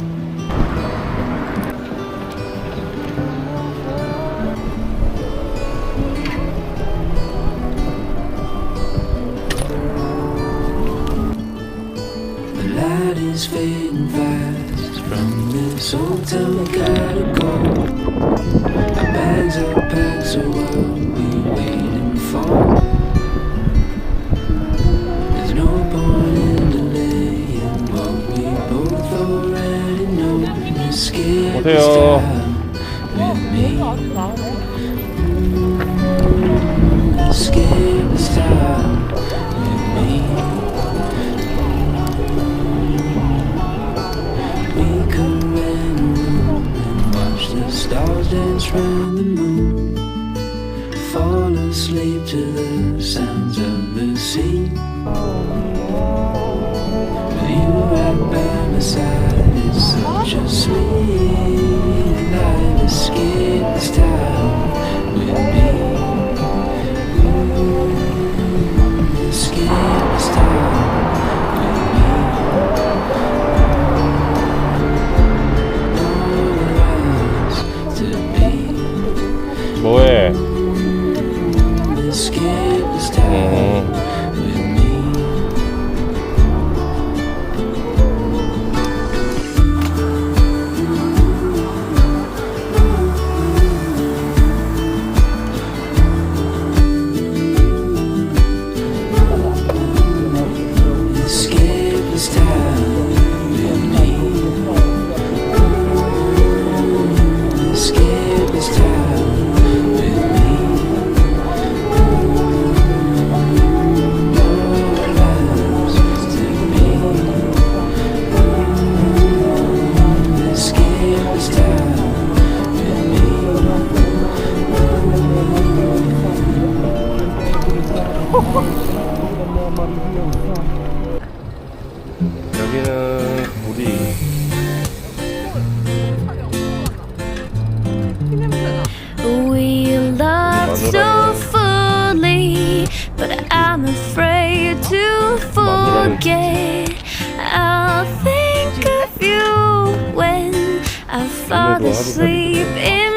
The light is fading fast from this hotel. We gotta go. Our bags are packed, so what room and watch the stars dance round the moon. Fall asleep to the sounds of the sea. You right by my side, such a sweet this style. 여기는 우리 We love so fully, but I'm afraid to forget. I'll think of you when I fall asleep in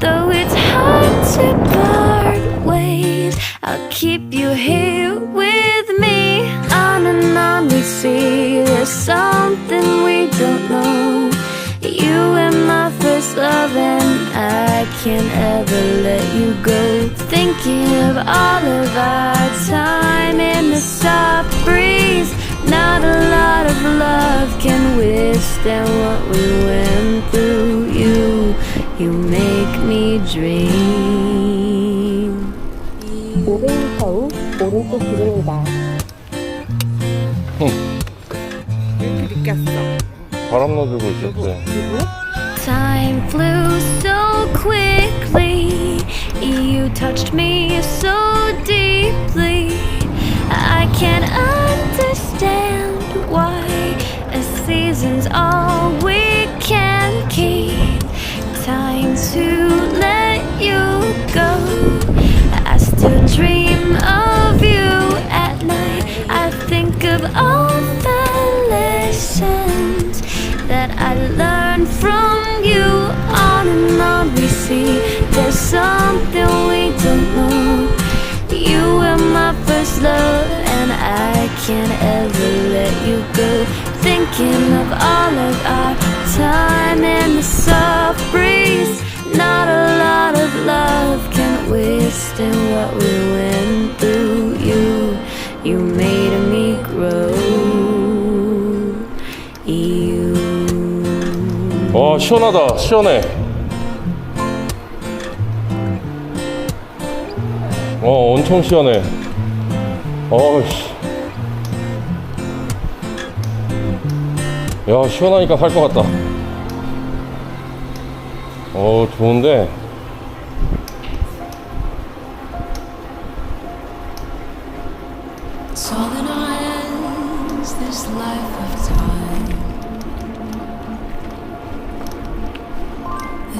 Though it's hard to part ways, I'll keep you here with me. On and on we see there's something we don't know. You were my first love, and I can't ever let you go. Thinking of all of our time in the soft breeze. Not a lot of love can withstand what we went through. You, you make me dream. 오베이 좌우 오른쪽 길입니다. 바람 넣어주고 있었어요. Time flew so quickly. You touched me so deeply. I can't understand why a season's all we can keep. Time to let you go. I still dream of you at night. I think of all the lessons that I learned from you. On and on we see there's something we don't know. You were my first love, and I can't ever let you go. Thinking of all of our time in the soft withstand what we went through. You, you made me grow. You. 와 시원하다 시원해. 어 엄청 시원해. 어씨. 야 시원하니까 살 것 같다. 어 좋은데.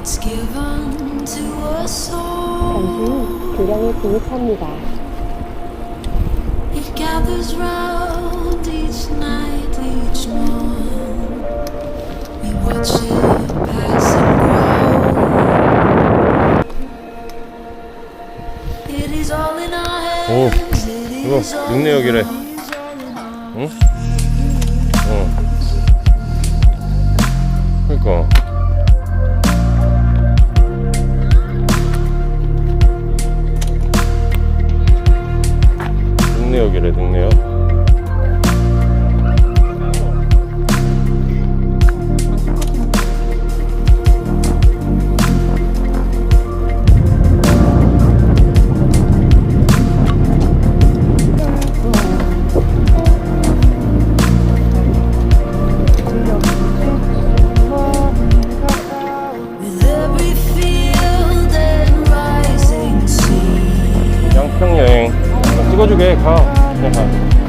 It's given to us all. 잠시 후 교량에 진입합니다. It gathers round each night, each morn. We watch it pass and grow. It is all in our 오, hands. It 이거 is all 육내역이래. 평 여행. 나 찍어주게, 가. 그냥 가.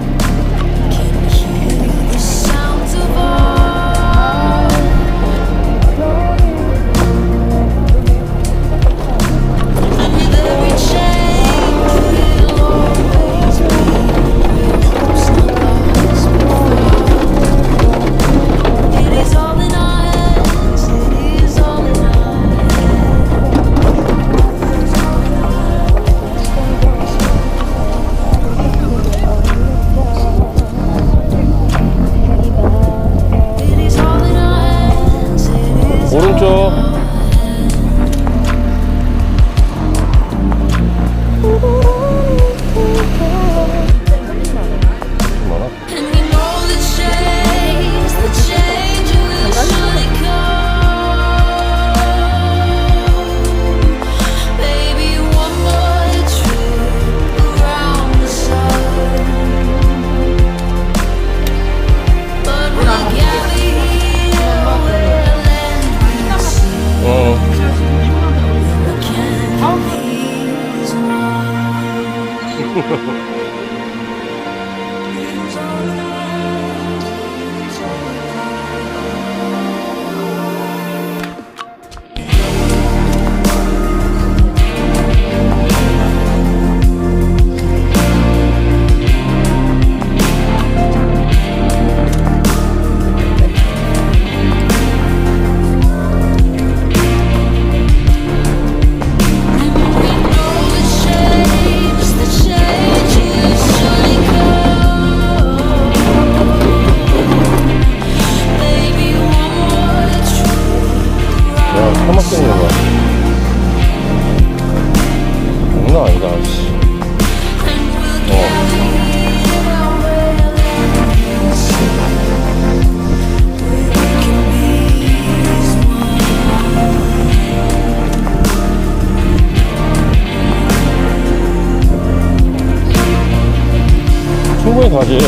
가지.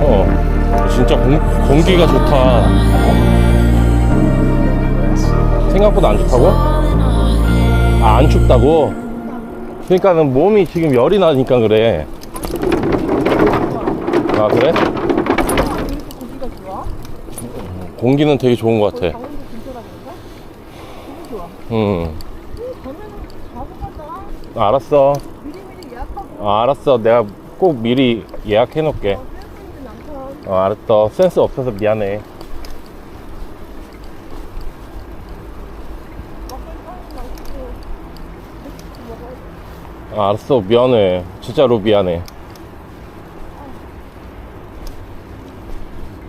어, 진짜 공, 공기가 좋다. 생각보다 안 좋다고? 아, 안 춥다고? 그러니까는 몸이 지금 열이 나니까 그래. 아, 그래? 공기는 되게 좋은 것 같아. 응. 아, 알았어. 아, 알았어. 내가 꼭 미리 예약해 놓을게. 어, 알았어. 센스 없어서 미안해. 아, 알았어. 미안해. 진짜로 미안해.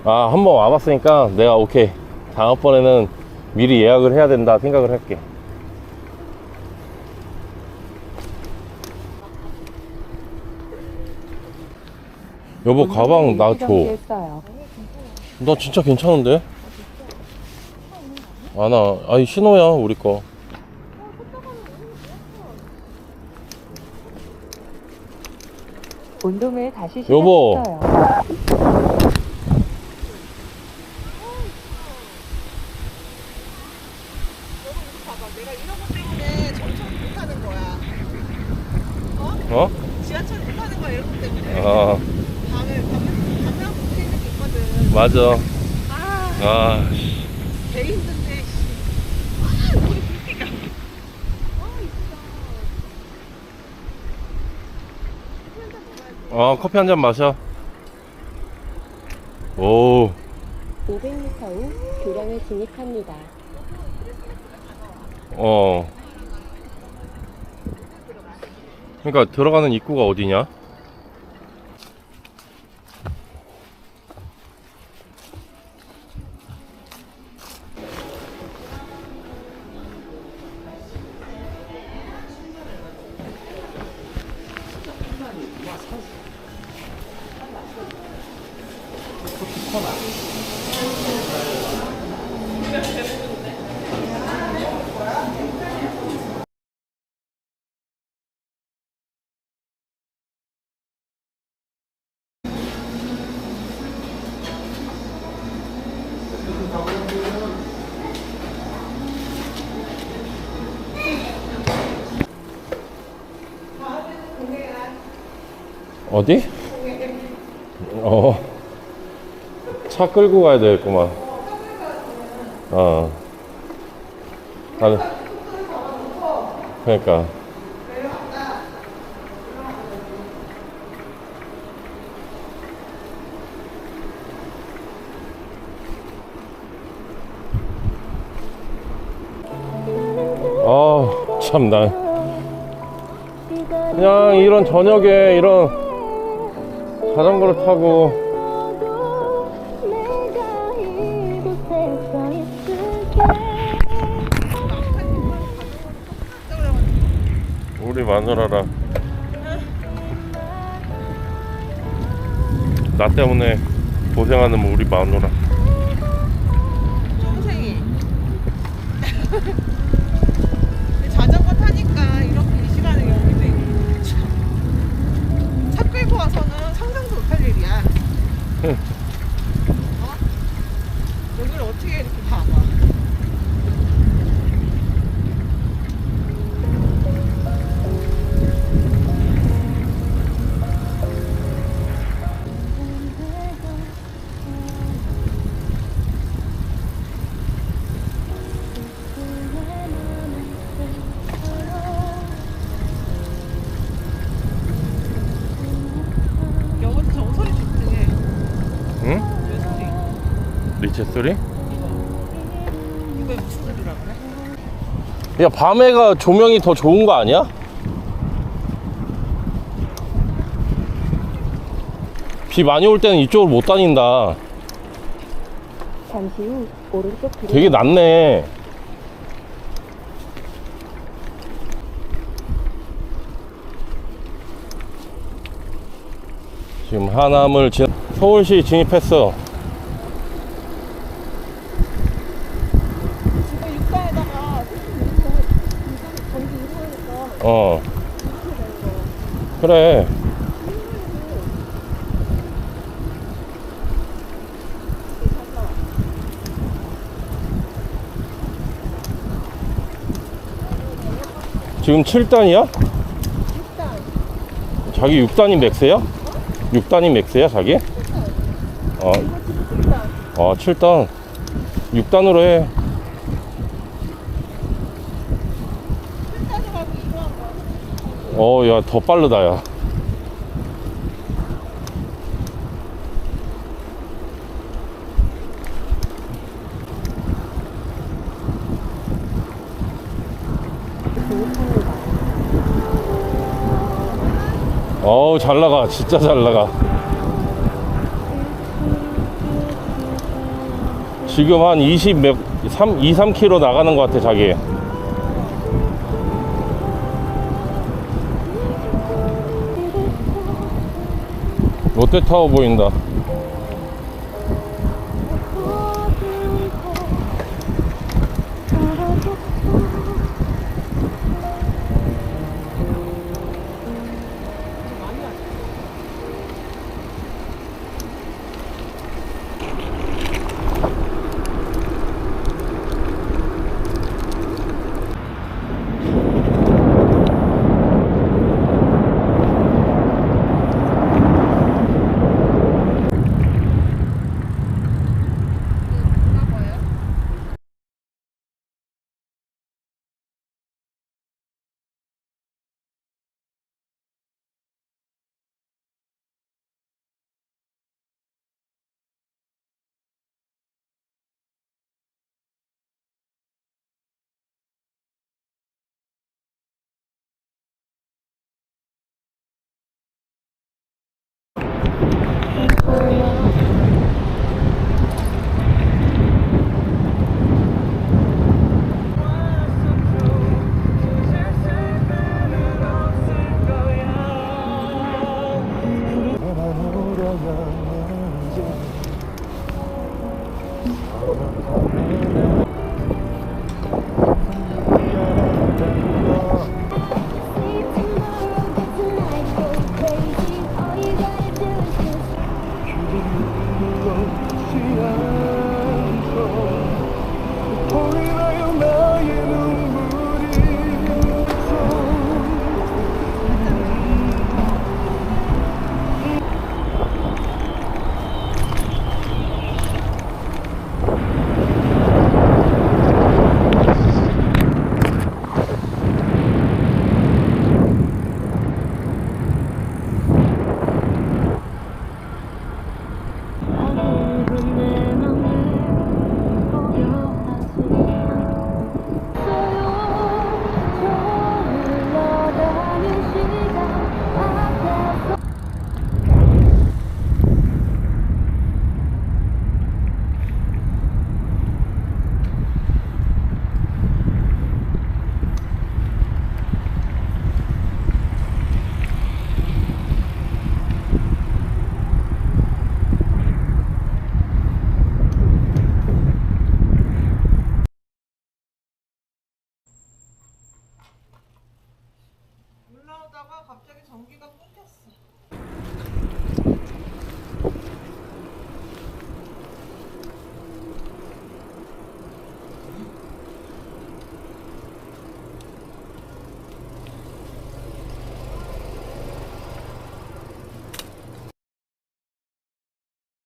아, 한번 와봤으니까 내가 오케이. 다음번에는 미리 예약을 해야 된다 생각을 할게. 여보, 가방 나 줘. 정지했어요. 나 진짜 괜찮은데? 아, 나, 아니, 신호야, 우리 거. 운동을 다시 여보. 시작했어요. 내가 이런 것 때문에 전철 못 타는 거야. 어? 지하철 못 타는 거야 이런 것 때문에. 아, 밤에 밤에 맞아. 아, 아, 씨. 개 힘든데, 씨. 아, 우리 불피가. 아, 이쁘다. 어, 커피 한 잔 마셔. 오, 500m 후 교량에 진입합니다. 어. 그러니까 들어가는 입구가 어디냐? 어디? 어. 차 끌고 가야 되겠구만. 어. 다른. 그러니까. 아, 참, 나. 그냥 이런 저녁에 이런 자전거를 타고 우리 마누라랑 나 때문에 고생하는 우리 마누라 동생이. 자전거 타니까 이렇게 이 시간에 있고. 참. 차 끌고 와서는 어? 여기를 어떻게 이렇게 리체 소리? 이거에 무슨 소리라 그래? 야 밤에가 조명이 더 좋은 거 아니야? 비 많이 올 때는 이쪽으로 못 다닌다 잠시 후 오른쪽 되게 낮네 지금 하남을 진 서울시 진입했어 지금 육가에다가 전기 이루니까 어 그래 지금 7단이야? 6단 자기 6단이 맥스야? 6단이 맥스야 자기? 어, 어 7단 6단으로 해 어, 야, 더 빠르다, 야. 어우, 잘 나가. 진짜 잘 나가. 지금 한 20 몇, 3, 2, 3km 나가는 것 같아, 자기. 롯데타워 보인다.